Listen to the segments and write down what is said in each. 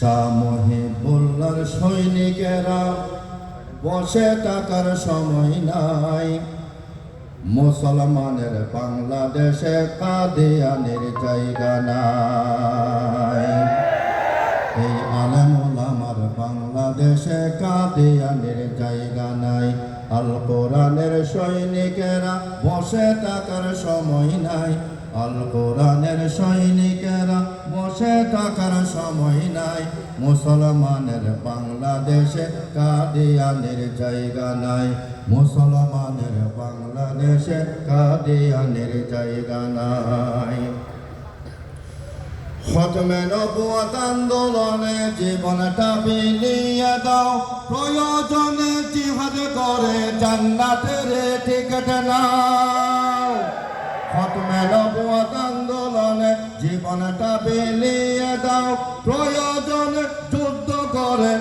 শামহিবুল্লার সৈনিকেরা, বসে থাকার সময় নাই। মুসলমানের বাংলাদেশে কাদিয়ানের জায়গা নাই। এই আলেমুল আমার বাংলাদেশে কাদিয়ানের জায়গা নাই। আল কোরআনের সৈনিকেরা বসে থাকার সময় নাই। আল কোরআনের সৈনিকেরা বসে থাকার সময় নাই। মুসলমানের বাংলাদেশে কাদিয়ানের জায়গা নাই। মুসলমানের বাংলাদেশে কাদিয়ানের জায়গা নাই। খতমে নবুয়াত আন্দোলনে জীবনটা বিলিয়ে দাও। প্রয়োজনে জিহাদ করে জান্নাতের টিকিট নাও। খতমে নবুয়াত জীবনটা বিলিয়ে দাও, প্রয়োজনে যুদ্ধ করে।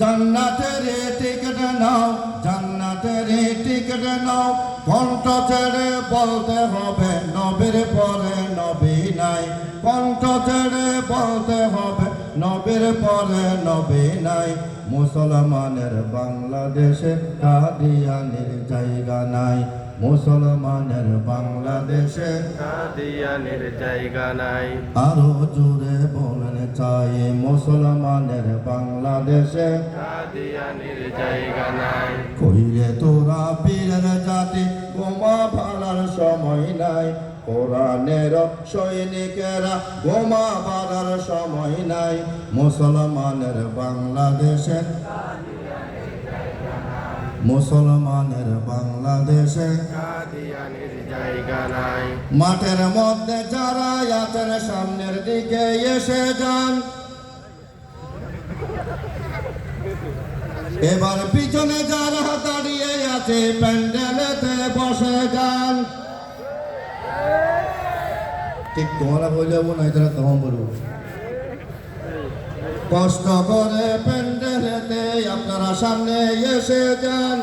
জান্নাতের টিকিট নাও, জান্নাতের টিকিট নাও। কণ্ঠ ছেড়ে বলতে হবে, নবীর পরে নবী নাই। কণ্ঠ ছেড়ে বলতে হবে, নবীর পরে নবী নাই। মুসলমানের বাংলাদেশে কাদিয়ানির জায়গা নাই। মুসলমানের বাংলাদেশে কাদিয়ানের জায়গা নাই। আরও জোরে বলেন চাই মুসলমানের বাংলাদেশে কাদিয়ানের জায়গা নাই। কইরে তোরা বীরের জাতি বোমা ফালার সময় নাই। কোরআনের সৈনিকেরা বোমা বাড়ার সময় নাই। মুসলমানের বাংলাদেশে। মুসলমানের বাংলাদেশে। মাঠের মধ্যে যারা আছেন, সামনের দিকে এসে যান। এবার পিছনে যারা দাঁড়িয়ে আছে, প্যান্ডেলেতে বসে যান। ঠিক তোমরা বলে যাব না তারা তখন বলব কষ্ট করে প্যান্ডেলেতে আপনারা সামনে এসে যান।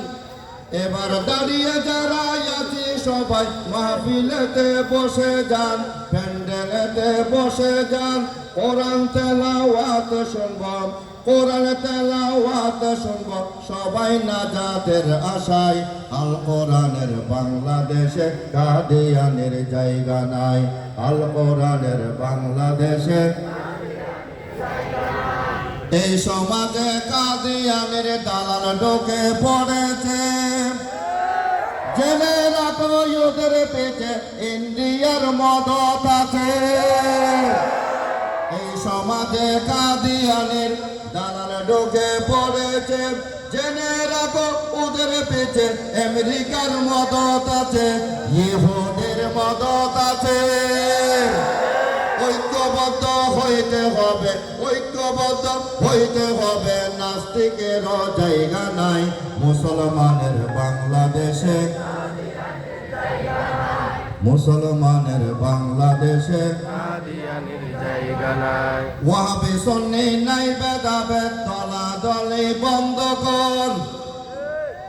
এবার দাঁড়িয়ে যারা আছি, সবাই মাহফিলেতে বসে যান। প্যান্ডেলেতে বসে যান। কোরআন তেলাওয়াত শুনব। কোরআন তেলাওয়াত শুনব, সবাই নাজাতের আশায়। আল কোরআনের বাংলাদেশে কাদিয়ানের জায়গা নাই। আল কোরআনের বাংলাদেশে এই সমাজে কাদিয়ানের দালাল ঢোকে পড়েছে। জেনে রাখো ওদের পেছে ইন্ডিয়ার মদত আছে। এই সমাজে কাদিয়ানের দালাল ঢোকে পড়েছে। জেনে রাখো, ওদের পেছে আমেরিকার মদত আছে, ইহুদের মদত আছে। ঐক্যবদ্ধ হইতে হবে, ঐক্যবদ্ধ হইতে হবে। নাস্তিকের জায়গা নাই, মুসলমানের বাংলাদেশে। মুসলমানের বাংলাদেশে। ওয়াহাবি সন্নি নাই বেদাবেদ দলা দলে বন্ধ কর।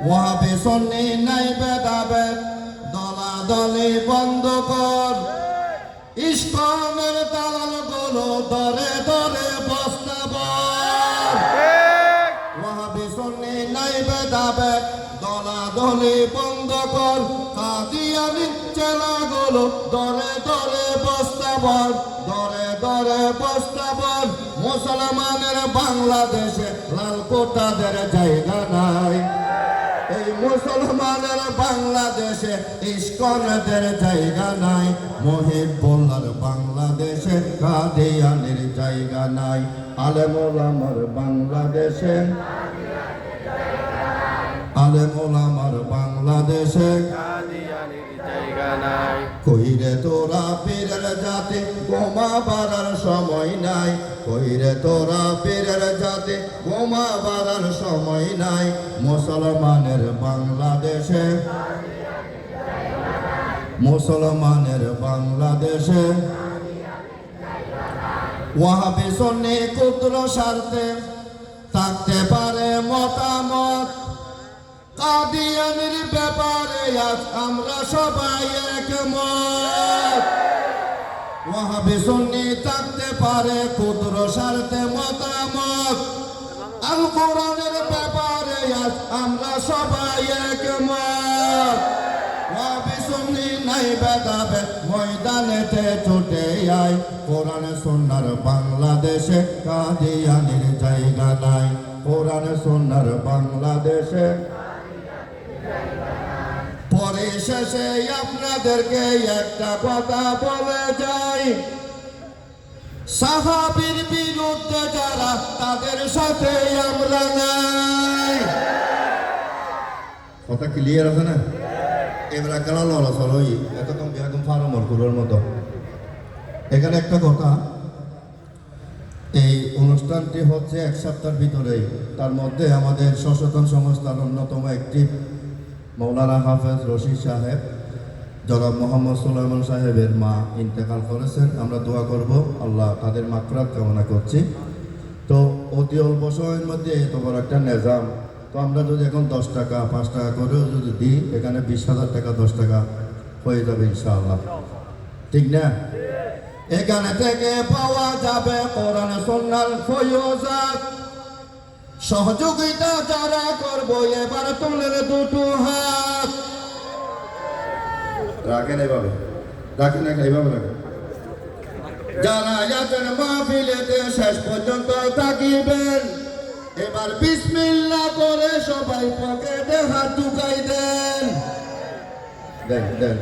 ওয়াহাবি সন্নি নাই বেদাবেদ দলা দলে বন্ধ কর। ইস্কনের দালালগুলো দরে দরে বস্তাবর ওয়াহাবি সন্নি নাই বেদাবেদ দলা দলে বন্ধ কর। কাদিয়ানি চেলাগুলো দরে দরে বস্তাবর দরে দরে বস্তাবর মুসলমানের বাংলাদেশে লাল কোটাদের জায়গা নাই। এই মুসলমানের বাংলাদেশে ইস্কনদের জায়গা নাই, মহিবুল্লার বাংলাদেশে কাদিয়ানের জায়গা নাই। বাংলাদেশে আলেমুলামার বাংলাদেশে কাদিয়ানের জায়গা নাই কইরে তোরা পীরের জাতি, বোমা বাড়ার সময় নাই। কইরে তোরা পীরের জাতি, বোমা বাড়ার সময় নাই। মুসলমানের বাংলাদেশে। মুসলমানের বাংলাদেশে। ওয়াহাবি সন্নি ক্ষুদ্র স্বার্থে থাকতে পারে মতামত। কাদিয়ানের ব্যাপারে আজ আমরা সবাই একমত। ওয়াহাবি সুন্নি থাকতে পারে ক্ষুদ্র স্বার্থে মতামত। আল কোরআনের ব্যাপারে আজ আমরা সবাই একমত। নবী সুন্নি নাই বেদাবে ময়দানেতে ছুটে আয়। কোরআন সুন্নার বাংলাদেশে কাদিয়ানির জায়গা নাই। কোরআন সুন্নার বাংলাদেশে পরে শেষে আপনাদেরকে একটা কথা বলে যাই। সাহাবির বিরুদ্ধে যারা, তাদের সাথে আমরা নাই। কথা ক্লিয়ার আছে না? এবার কেন লড়া চলই এতক্ষণ একদম ফার্মর কুরোর মতো? এখানে একটা কথা, এই অনুষ্ঠানটি হচ্ছে এক সপ্তাহের ভিতরেই। তার মধ্যে আমাদের সচেতন সংস্থার অন্যতম একটি মৌলানা হাফেজ রশিদ সাহেব জনাব মোহাম্মদ সুলাইমান সাহেবের মা ইন্তেকাল করেছেন। আমরা দোয়া করব আল্লাহ তাদের মাকরাত কামনা করছি। তো অতি অল্প সময়ের মধ্যে এত বড় একটা নেজাম। তো আমরা যদি এখন দশ টাকা পাঁচ টাকা করেও যদি দিই এখানে বিশ হাজার টাকা দশ টাকা হয়ে যাবে ইনশাআল্লাহ। ঠিক না? এখানে থেকে পাওয়া যাবে কোরআন সন্ন্যাল ফয়জাত। সহযোগিতা যারা করব এবার তুলের দুটো হাত। রাখেন এভাবে। রাখেন রাখেন এইভাবে রাখেন। যারা আছেন মাহফিলেতে শেষ পর্যন্ত থাকিবেন। এবার বিসমিল্লাহ করে সবাই পকেটে হাত ঢুকাই দেন। দেন দেন।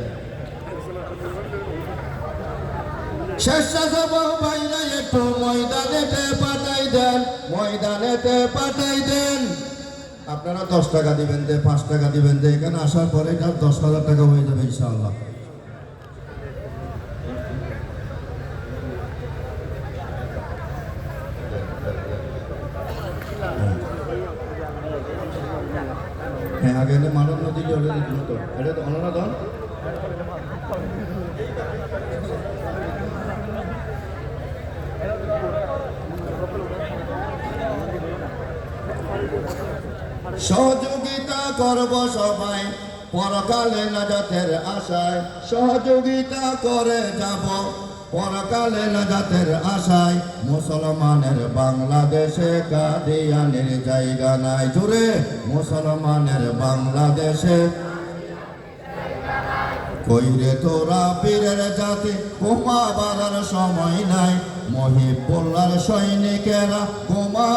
স্বেচ্ছাসেবক ভাইরা একটু ময়দানেতে পাঠাই দেন। ময়দানেতে পাঠাই দেন। আপনারা দশ টাকা দিবেন দে, পাঁচ টাকা দিবেন দে, এখানে আসার পরে এটা দশ হাজার টাকা হয়ে যাবে ইনশাআল্লাহ। হ্যাঁ আগে মানব নদী জলে এটা তো সহযোগিতা করব সবাই, পরকালে নাজাতের আশায়। সহযোগিতা করে যাব, পরকালে নাজাতের আশায়। মুসলমানের বাংলাদেশে কাদিয়ানের জায়গা নাই। জুড়ে মুসলমানের বাংলাদেশে। কইরে তোরা পীরের জাতি ঘুমা বাড়ার সময় নাই। মহিবুল্লার সৈনিকেরা ঘুমা